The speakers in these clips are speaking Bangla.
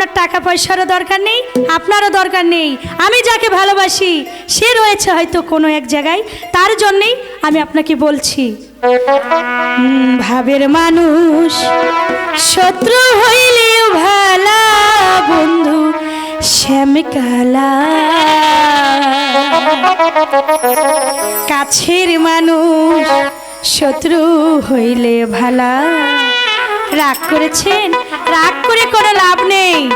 আপনার টাকা পয়সারও দরকার নেই, আপনারও দরকার নেই। আমি যাকে ভালোবাসি, সে রয়েছে হয়তো কোনো এক জায়গায়, তার জন্যেই আমি আপনাকে বলছি। ভাবের মানুষ, শত্রু হইলে ভালা বন্ধু শ্যামকালা কাছের মানুষ, শত্রু হইলে ভালা। রাগ করেছেন? রাগ করে কোনো লাভ নেই।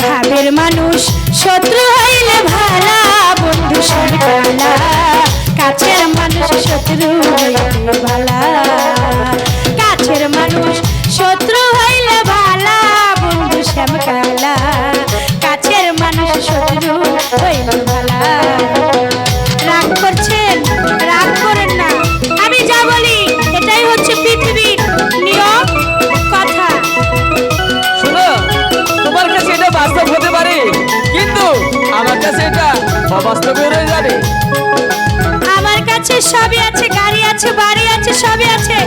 ভাবের মানুষ শত্রু হইলে ভালা, বন্ধু সরকালা। কাছের মানুষ শত্রু হইলে ভালা। সেটা। বাস্তবে রয়ে যাবে। আমার কাছে সবই আছে গাড়ি আছে বাড়ি আছে সবই আছে।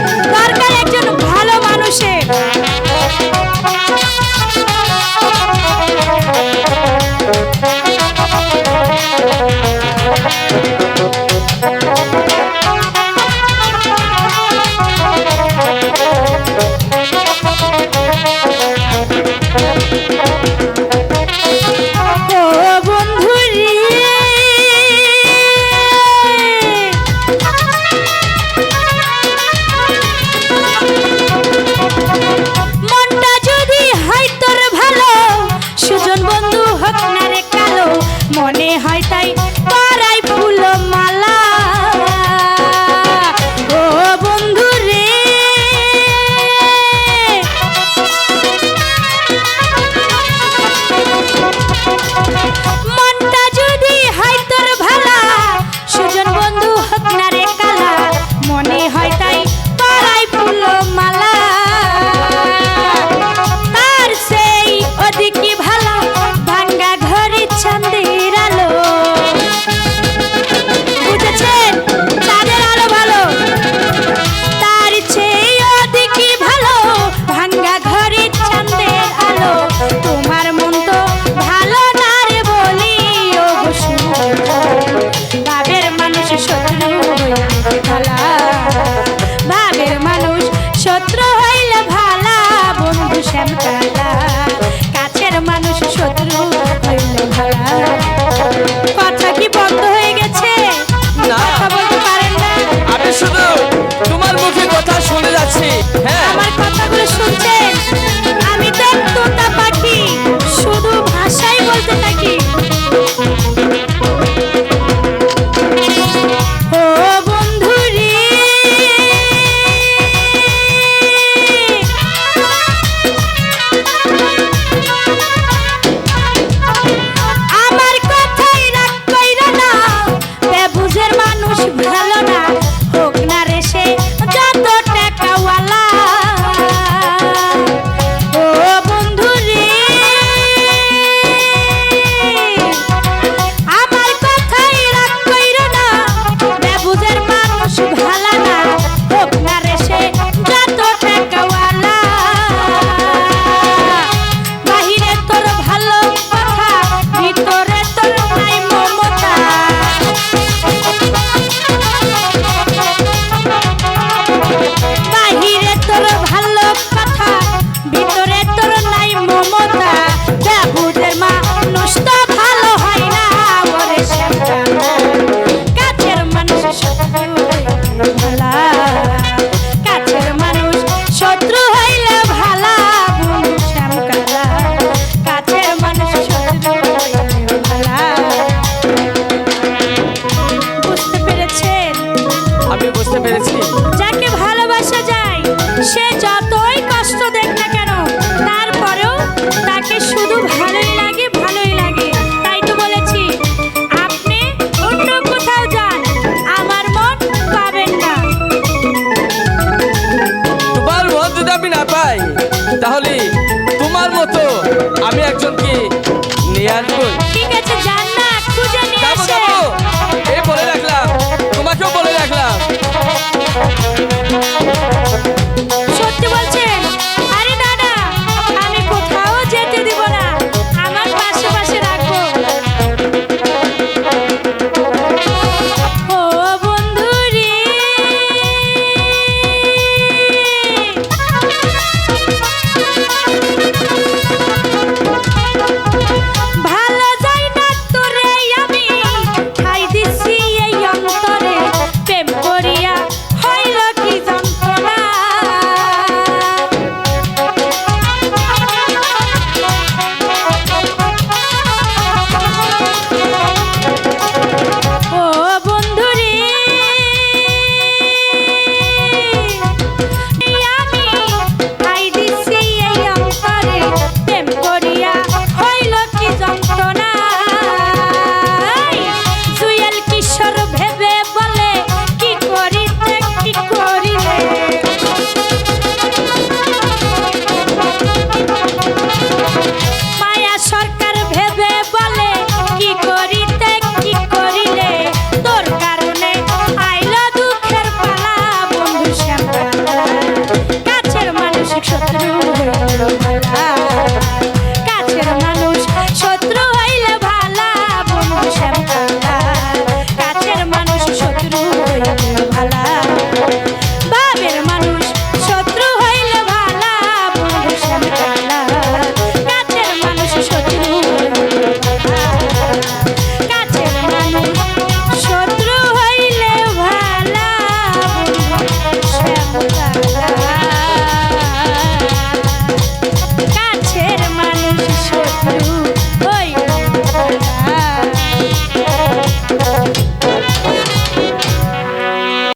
আমি একজনকে নিয়ে আসব girl of my.